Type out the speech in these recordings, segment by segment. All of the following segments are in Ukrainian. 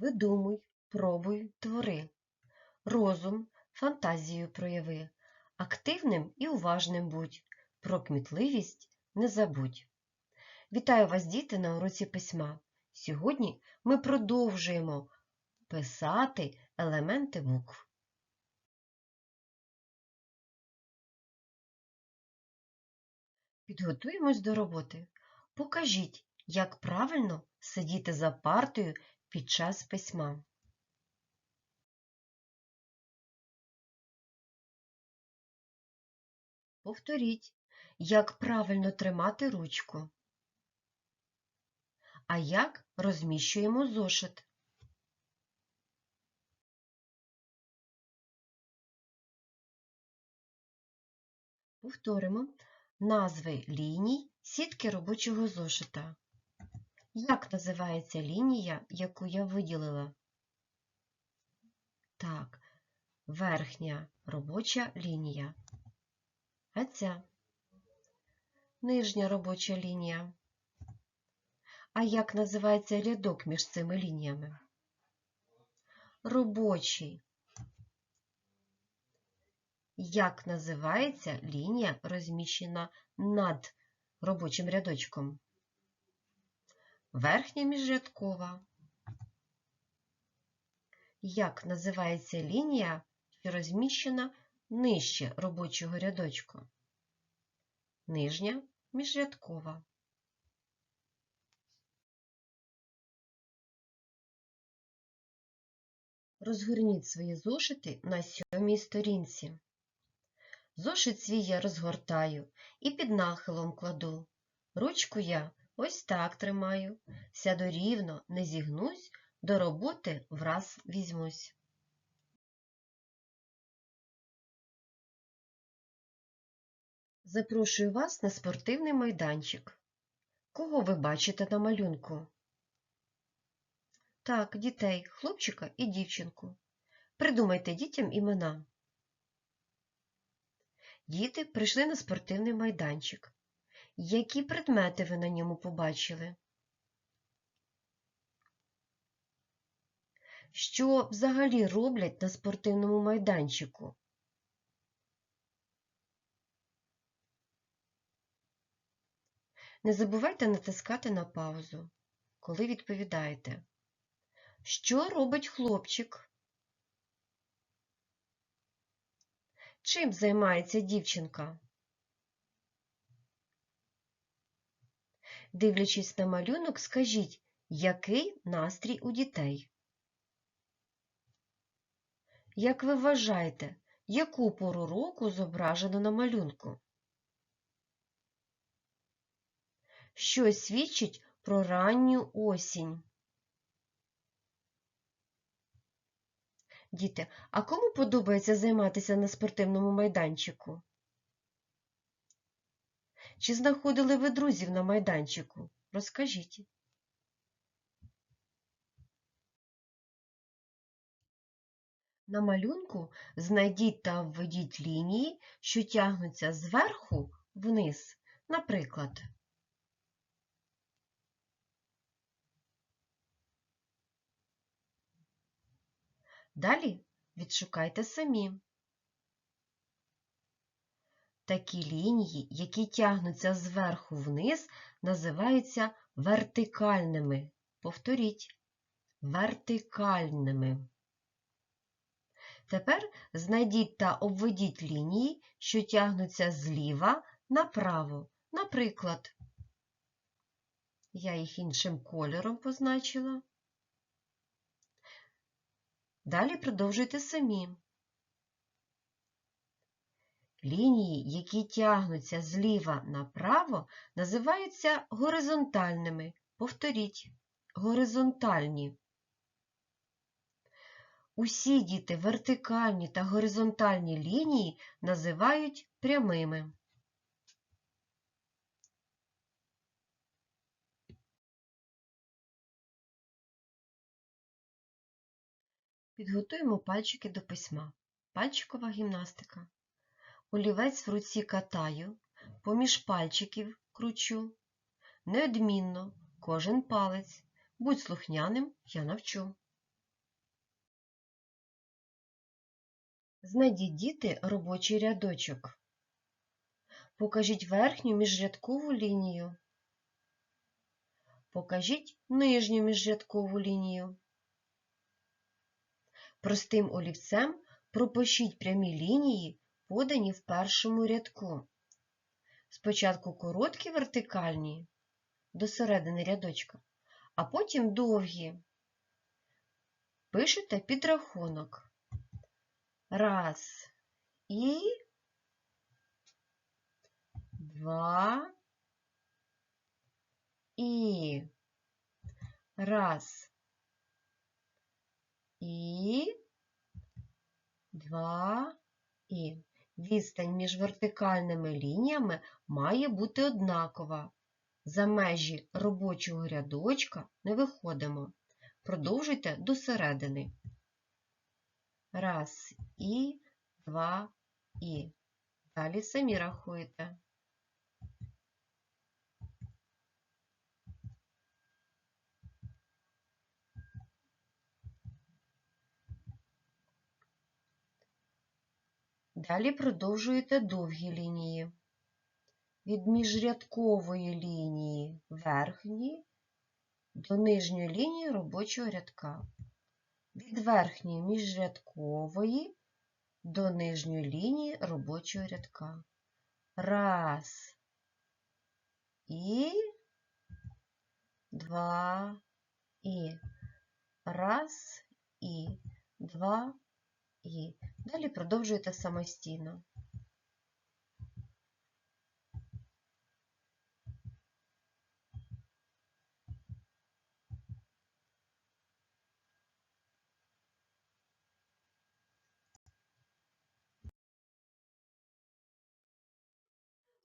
Видумуй, пробуй, твори. Розум, фантазію прояви. Активним і уважним будь. Про кмітливість не забудь. Вітаю вас, діти, на уроці письма. Сьогодні ми продовжуємо писати елементи букв. Підготуємось до роботи. Покажіть, як правильно сидіти за партою під час письма. Повторіть, як правильно тримати ручку. А як розміщуємо зошит. Повторимо назви ліній сітки робочого зошита. Як називається лінія, яку я виділила? Так, верхня робоча лінія. А ця нижня робоча лінія. А як називається рядок між цими лініями? Робочий. Як називається лінія, розміщена над робочим рядочком? Верхня міжрядкова. Як називається лінія, що розміщена нижче робочого рядочку? Нижня міжрядкова. Розгорніть свої зошити на сьомій сторінці. Зошит свій я розгортаю і під нахилом кладу. Ручку я ось так тримаю, сяду рівно, не зігнусь, до роботи враз візьмусь. Запрошую вас на спортивний майданчик. Кого ви бачите на малюнку? Так, дітей, хлопчика і дівчинку. Придумайте дітям імена. Діти прийшли на спортивний майданчик. Які предмети ви на ньому побачили? Що взагалі роблять на спортивному майданчику? Не забувайте натискати на паузу, коли відповідаєте. Що робить хлопчик? Чим займається дівчинка? Дивлячись на малюнок, скажіть, який настрій у дітей? Як ви вважаєте, яку пору року зображено на малюнку? Що свідчить про ранню осінь? Діти, а кому подобається займатися на спортивному майданчику? Чи знаходили ви друзів на майданчику? Розкажіть. На малюнку знайдіть та обведіть лінії, що тягнуться зверху вниз, наприклад. Далі відшукайте самі. Такі лінії, які тягнуться зверху вниз, називаються вертикальними. Повторіть, вертикальними. Тепер знайдіть та обведіть лінії, що тягнуться зліва направо. Наприклад, я їх іншим кольором позначила. Далі продовжуйте самі. Лінії, які тягнуться зліва направо, називаються горизонтальними. Повторіть, горизонтальні. Усі діти вертикальні та горизонтальні лінії називають прямими. Підготуємо пальчики до письма. Пальчикова гімнастика олівець в руці катаю, поміж пальчиків кручу. Неодмінно кожен палець, будь слухняним я навчу. Знайдіть діти робочий рядочок. Покажіть верхню міжрядкову лінію. Покажіть нижню міжрядкову лінію. Простим олівцем пропишіть прямі лінії подані в першому рядку. Спочатку короткі вертикальні до середини рядочка, а потім довгі. Пишете підрахунок. Раз і два і раз і два і. Відстань між вертикальними лініями має бути однакова. За межі робочого рядочка не виходимо. Продовжуйте до середини. Раз і, два і. Далі самі рахуєте. Далі продовжуєте довгі лінії. Від міжрядкової лінії верхньої до нижньої лінії робочого рядка. Від верхньої міжрядкової до нижньої лінії робочого рядка. Раз і два і. Раз і два і. Далі продовжуєте самостійно.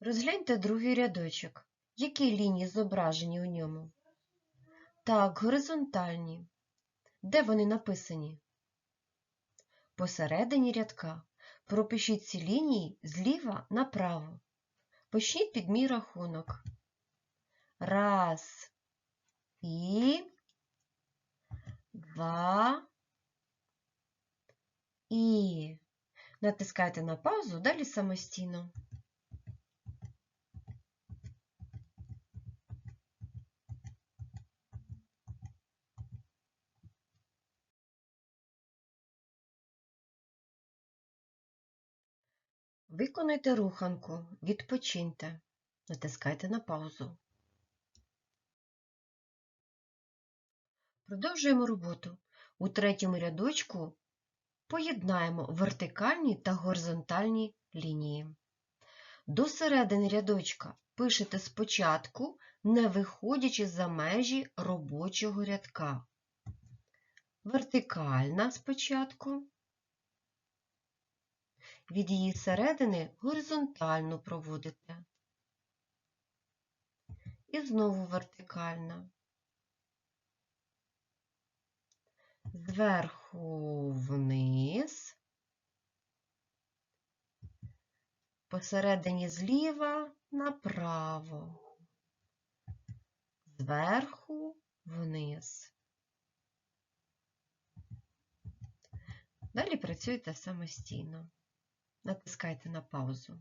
Розгляньте другий рядочок. Які лінії зображені у ньому? Так, горизонтальні. Де вони написані? Посередині рядка пропишіть ці лінії зліва направо. Почніть під мій рахунок. Раз і два і. Натискайте на паузу, далі самостійно. Виконайте руханку, відпочиньте, натискайте на паузу. Продовжуємо роботу. У третьому рядочку поєднаємо вертикальні та горизонтальні лінії. До середини рядочка пишете спочатку, не виходячи за межі робочого рядка. Вертикальна спочатку, від її середини горизонтально проводите. І знову вертикальна. Зверху вниз, посередині зліва направо, зверху вниз. Далі працюєте самостійно. Натискайте на паузу.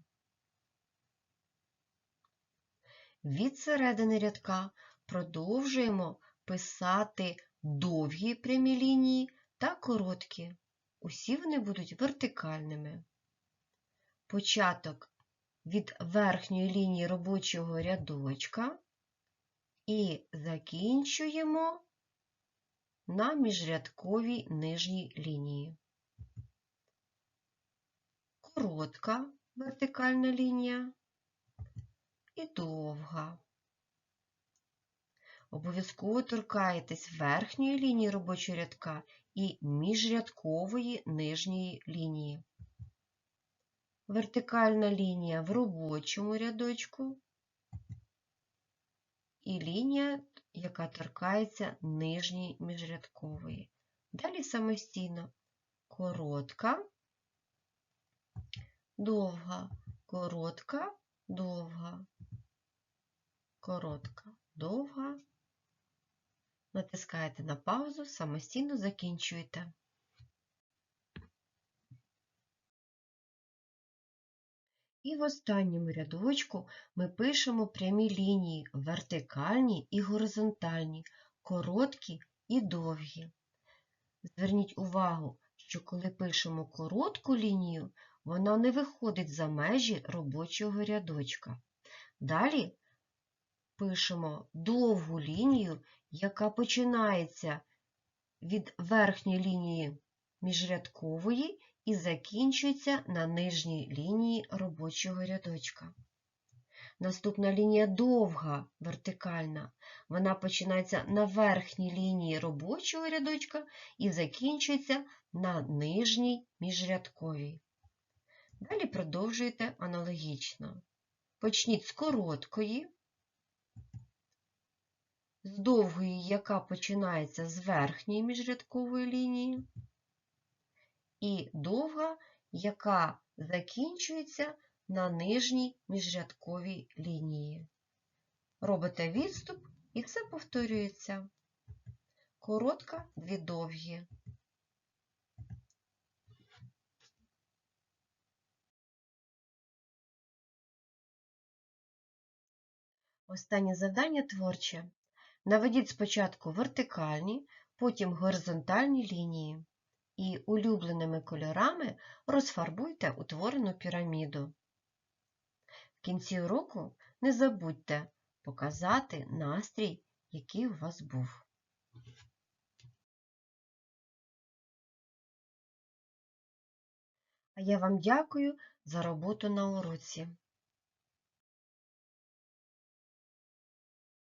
Від середини рядка продовжуємо писати довгі прямі лінії та короткі. Усі вони будуть вертикальними. Початок від верхньої лінії робочого рядочка і закінчуємо на міжрядковій нижній лінії коротка вертикальна лінія і довга. Обов'язково торкаєтесь верхньої лінії робочого рядка і міжрядкової нижньої лінії. Вертикальна лінія в робочому рядочку і лінія, яка торкається нижньої міжрядкової. Далі самостійно коротка довга, коротка, довга, коротка, довга. Натискаєте на паузу, самостійно закінчуєте. І в останньому рядочку ми пишемо прямі лінії вертикальні і горизонтальні, короткі і довгі. Зверніть увагу, що коли пишемо коротку лінію, вона не виходить за межі робочого рядочка. Далі пишемо довгу лінію, яка починається від верхньої лінії міжрядкової і закінчується на нижній лінії робочого рядочка. Наступна лінія довга, вертикальна. Вона починається на верхній лінії робочого рядочка і закінчується на нижній міжрядковій. Далі продовжуєте аналогічно. Почніть з короткої, з довгої, яка починається з верхньої міжрядкової лінії, і довга, яка закінчується на нижній міжрядковій лінії. Робите відступ і все повторюється. Коротка, дві довгі. Останнє завдання творче. Наведіть спочатку вертикальні, потім горизонтальні лінії і улюбленими кольорами розфарбуйте утворену піраміду. В кінці уроку не забудьте показати настрій, який у вас був. А я вам дякую за роботу на уроці.